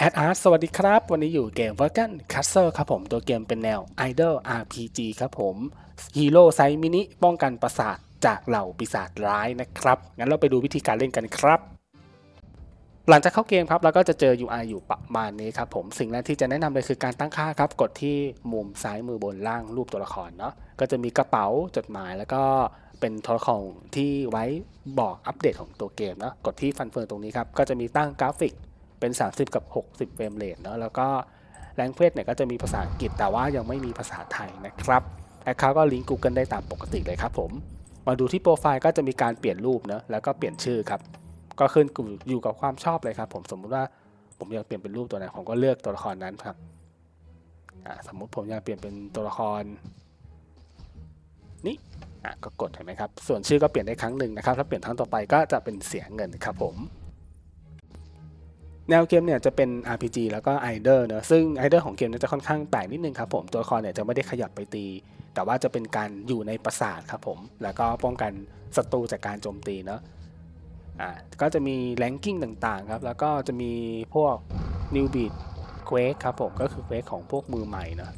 แอดอาร์ตสวัสดีครับ วันนี้อยู่เกม v e r g a n Castle ครับผม ตัวเกมเป็นแนว Idol RPG ครับผมฮีโร่ไซมินิป้องกันประสาทจากเหล่าปีศาจร้ายนะครับ งั้นเราไปดูวิธีการเล่นกันครับ หลังจากเข้าเกมครับเราก็จะเจอ UI อยู่ประมาณนี้ครับผม สิ่งแรกที่จะแนะนำเลยคือการตั้งค่าครับ กดที่มุมซ้ายมือบนล่างรูปตัวละครเนาะก็จะมีกระเป๋าจดหมายแล้วก็เป็นตัวละครที่ไว้บอกอัปเดตของตัวเกมเนาะกดที่ฟันเฟืองตรงนี้ครับก็จะมีตั้งกราฟิก เป็น 30 กับ 60 เฟรมเรทเนาะแล้วก็แรงเพศเนี่ยก็จะมีภาษาอังกฤษแต่ว่ายังไม่มีภาษาไทยนะครับแอคเคาท์ก็ลิงก์ Google ได้ตามปกติเลยครับผมมาดูที่โปรไฟล์ก็จะมีการเปลี่ยนรูปเนาะแล้วก็เปลี่ยนชื่อครับ ก็ขึ้นอยู่กับความชอบเลยครับผมสมมุติว่าผมอยากเปลี่ยนเป็นรูปตัวไหนผมก็เลือกตัวละครนั้นครับสมมุติผมอยากเปลี่ยนเป็นตัวละครนี่ก็กดเห็นไหมครับ ส่วนชื่อก็เปลี่ยนได้ครั้งหนึ่งนะครับ ถ้าเปลี่ยนครั้งต่อไปก็จะเป็นเสียเงินครับผม แนวเกมเนี่ยจะเป็น RPG แล้วก็ i d e r เนอะซึ่ง i d e r ของเกมเนี่ยจะค่อนข้างแปลกนิดนึงครับผมตัวละครเนี่ยจะไม่ได้ขยับไปตี แต่ว่าจะเป็นการอยู่ในปราสาทครับผม แล้วก็ป้องกันศัตรูจากการโจมตีเนอะอ่าก็จะมีแ a งกิ้งต่างๆครับ แล้วก็จะมีพวก New Beat Quake ครับผมก็คือ Quake ของพวกมือใหม่เนอะ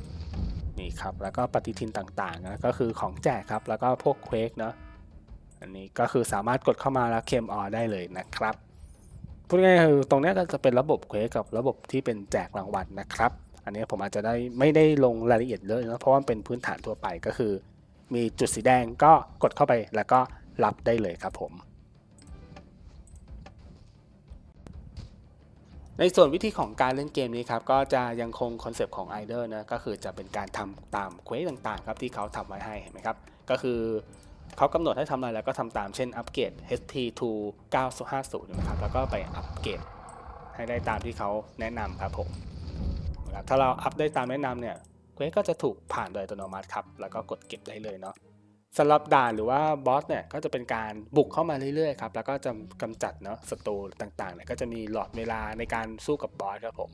นี่ครับแล้วก็ปฏิทินต่างๆนะก็คือของแจกครับ แล้วก็พวก Quake เนอะอันนี้ก็คือสามารถกดเข้ามาแล้วเคมออได้เลยนะครับ พูดง่ายๆคือตรงนี้ก็จะเป็นระบบเควสกับระบบที่เป็นแจกรางวัลนะครับ อันนี้ผมอาจจะได้ไม่ได้ลงรายละเอียดเลยนะเพราะว่าเป็นพื้นฐานทั่วไปก็คือ มีจุดสีแดงก็กดเข้าไปแล้วก็รับได้เลยครับผม ในส่วนวิธีของการเล่นเกมนี้ครับ ก็จะยังคงคอนเซปต์ของ i d e r นะก็คือจะเป็นการทำตามเควสต่างๆ ครับที่เขาทำไว้ให้เห็นไหมครับ ก็คือ เขากำหนดให้ทำอะไรแล้วก็ทำตามเช่นอัปเกรด HT to 950นะครับแล้วก็ไปอัปเกรดให้ได้ตามที่เขาแนะนำครับผมนะครับถ้าเราอัปได้ตามแนะนำเนี่ยเควสก็จะถูกผ่านโดยอัตโนมัติครับแล้วก็กดเก็บได้เลยเนาะสำหรับด่านหรือว่าบอสเนี่ยก็จะเป็นการบุกเข้ามาเรื่อยๆครับแล้วก็จะกำจัดเนาะศัตรูต่างๆเนี่ยก็จะมีหลอดเวลาในการสู้กับบอสครับผม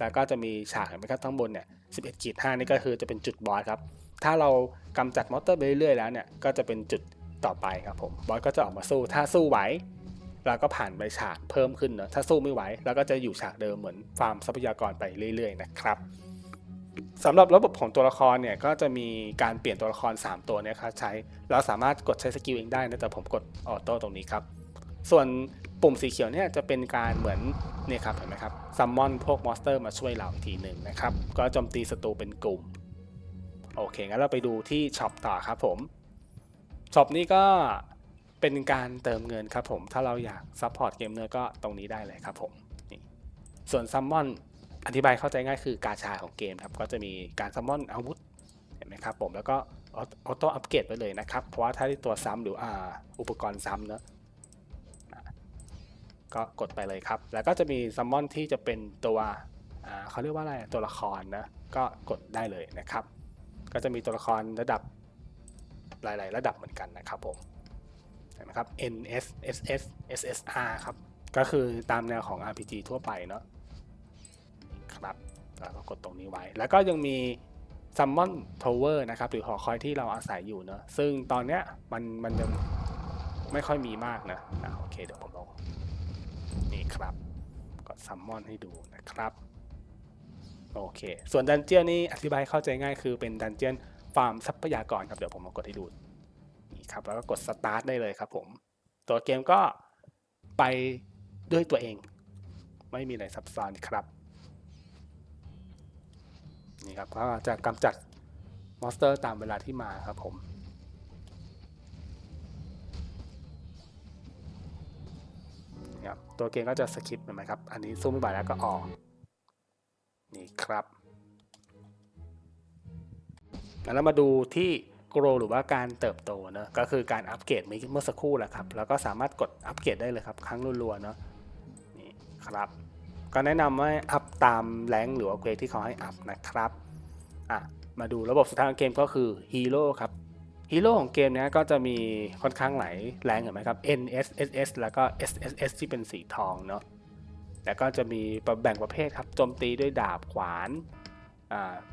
แล้วก็จะมีฉากเห็นไหมครับข้งบนเนี่ย11.5นี่ก็คือจะเป็นจุดบอสครับ ถ้าเรากำจัดมอเตอร์ไปเรื่อยๆแล้วเนี่ยก็จะเป็นจุดต่อไปครับผมบอสก็จะออกมาสู้ถ้าสู้ไหวเราก็ผ่านไปฉากเพิ่มขึ้นเนอะถ้าสู้ไม่ไหวเราก็จะอยู่ฉากเดิมเหมือนฟาร์มทรัพยากรไปเรื่อย ๆ นะครับสำหรับระบบของตัวละครเนี่ยก็จะมีการเปลี่ยนตัวละคร 3 ตัวเนี่ยครับใช้เราสามารถกดใช้สกิลเองได้นะแต่ผมกดออโต้ตรงนี้ครับ ส่วนปุ่มสีเขียวเนี่ยจะเป็นการเหมือนเนี่ยครับเห็นไหมครับซัมมอนพวกมอนสเตอร์มาช่วยเราอีกทีหนึ่งนะครับ ก็โจมตีศัตรูเป็นกลุ่ม โอเคงั้นเราไปดูที่ช็อปต่อครับผมช็อปนี้ก็เป็นการเติมเงินครับผม ถ้าเราอยากซัพพอร์ตเกมเนอร์ก็ตรงนี้ได้เลยครับผมนี่ส่วนซัมมอนอธิบายเข้าใจง่ายคือกาชาของเกมครับ ก็จะมีการซัมมอนอาวุธเห็นไหมครับผมแล้วก็ออโต้อัปเกรดไปเลยนะครับ เพราะว่าถ้าที่ตัวซ้ำหรืออ่าอุปกรณ์ซ้ำเนอะก็กดไปเลยครับ แล้วก็จะมีซัมมอนที่จะเป็นตัวเขาเรียกว่าอะไรตัวละครนะก็กดได้เลยนะครับ ก็จะมีตัวละครระดับหลาย ๆ ระดับเหมือนกันนะครับผมเห็นไหมครับ NS SS SSR ครับ ก็คือตามแนวของ RPG ทั่วไปเนาะครับแล้วก็กดตรงนี้ไว้ แล้วก็ยังมี Summon Tower นะครับ หรือหอคอยที่เราอาศัยอยู่เนาะซึ่งตอนเนี้ยมันมันยังไม่ค่อยมีมากนะอะโอเคเดี๋ยวผมลองนี่ครับกดซัมมอนให้ดูนะครับ โอเค ส่วนดันเจียนนี่อธิบายเข้าใจง่ายคือเป็นดันเจียนฟาร์มทรัพยากรครับ เดี๋ยวผมมากดให้ดูนี่ครับ แล้วก็กดสตาร์ทได้เลยครับผม ตัวเกมก็ไปด้วยตัวเอง ไม่มีอะไรซับซ้อนครับ นี่ครับก็จะกำจัดมอนสเตอร์ตามเวลาที่มาครับผมครับตัวเกมก็จะสคิปเห็นไหมครับ อันนี้สู้ไม่ไหวแล้วก็ออก นี่ครับแล้วมาดูที่โกรหรือว่าการเติบโตนะก็คือการอัปเกรดเมื่อสักครู่แหละครับ แล้วก็สามารถกดอัปเกรดได้เลยครับ ครั้งรัวๆเนาะนี่ครับ ก็แนะนำว่าอัพตามแรงหรือว่าเควสที่เขาให้อัพนะครับอะมาดูระบบสุดท้ายของเกมก็คือฮีโร่ครับฮีโร่ของเกมเนี้ยก็จะมีค่อนข้างหลายแรงเห็นไหมครับ N S S S แล้วก็ S S S ที่เป็นสีทองเนาะ แล้วก็จะมีแบ่งประเภทครับโจมตีด้วยดาบขวาน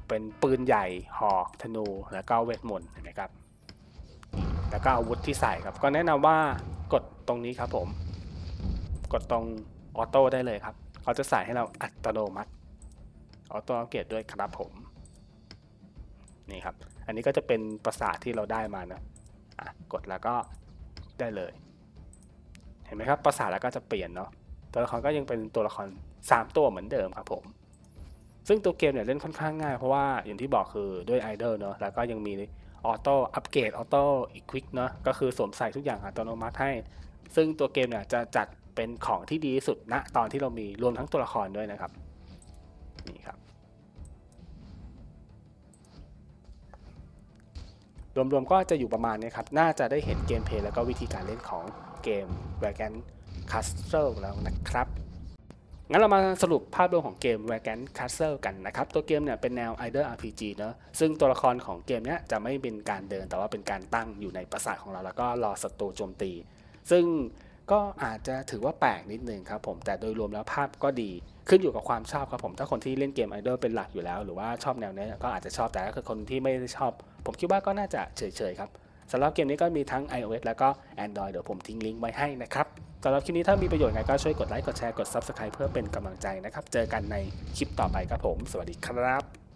เป็นปืนใหญ่หอกธนูแล้วก็เวทมนต์เห็นไหมครับ แล้วก็อาวุธที่ใส่ครับ ก็แนะนำว่ากดตรงนี้ครับผม กดตรงออโต้ได้เลยครับเขาจะใส่ให้เราอัตโนมัติออโต้อัปเกรดด้วยครับผมนี่ครับ อันนี้ก็จะเป็นประสาทที่เราได้มานะอะกดแล้วก็ได้เลย เห็นไหมครับประสาทแล้วก็จะเปลี่ยนเนาะ ตัวละครก็ยังเป็นตัวละคร 3 ตัวเหมือนเดิมครับผม ซึ่งตัวเกมเนี่ยเล่นค่อนข้างง่ายเพราะว่าอย่างที่บอกคือด้วยไอดอลเนาะแล้วก็ยังมีออโต้อัปเกรดออโต้อีควิกเนาะก็คือสวมใส่ทุกอย่างอัตโนมัติให้ ซึ่งตัวเกมเนี่ยจะจัดเป็นของที่ดีที่สุดณตอนที่เรามีรวมทั้งตัวละครด้วยนะครับนี่ครับรวมๆก็จะอยู่ประมาณนี้ครับ น่าจะได้เห็นเกมเพลย์แล้วก็วิธีการเล่นของเกม w a g a n Castle แล้วนะครับงั้นเรามาสรุปภาพรวมของเกม w a g a n Castle กันนะครับ ตัวเกมเนี่ยเป็นแนว Either RPG เนอะซึ่งตัวละครของเกมเนี้ยจะไม่เป็นการเดิน แต่ว่าเป็นการตั้งอยู่ในปราสาทของเรา แล้วก็รอศัตรูโจมตี ซึ่งก็อาจจะถือว่าแปลกนิดนึงครับผม แต่โดยรวมแล้วภาพก็ดีขึ้นอยู่กับความชอบครับผม ถ้าคนที่เล่นเกม Idol เป็นหลักอยู่แล้ว หรือว่าชอบแนวนี้ก็อาจจะชอบแต่ถ้าคือคนที่ไม่ชอบ ผมคิดว่าก็น่าจะเฉยๆครับสำหรับเกมนี้ก็มีทั้ง iOS แล้วก็ Android เดี๋ยวผมทิ้งลิงก์ไว้ให้นะครับ สำหรับคลิปนี้ถ้ามีประโยชน์ไงก็ช่วยกดไลค์กดแชร์กด Subscribe เพื่อเป็นกำลังใจนะครับ เจอกันในคลิปต่อไปครับผม สวัสดีครับ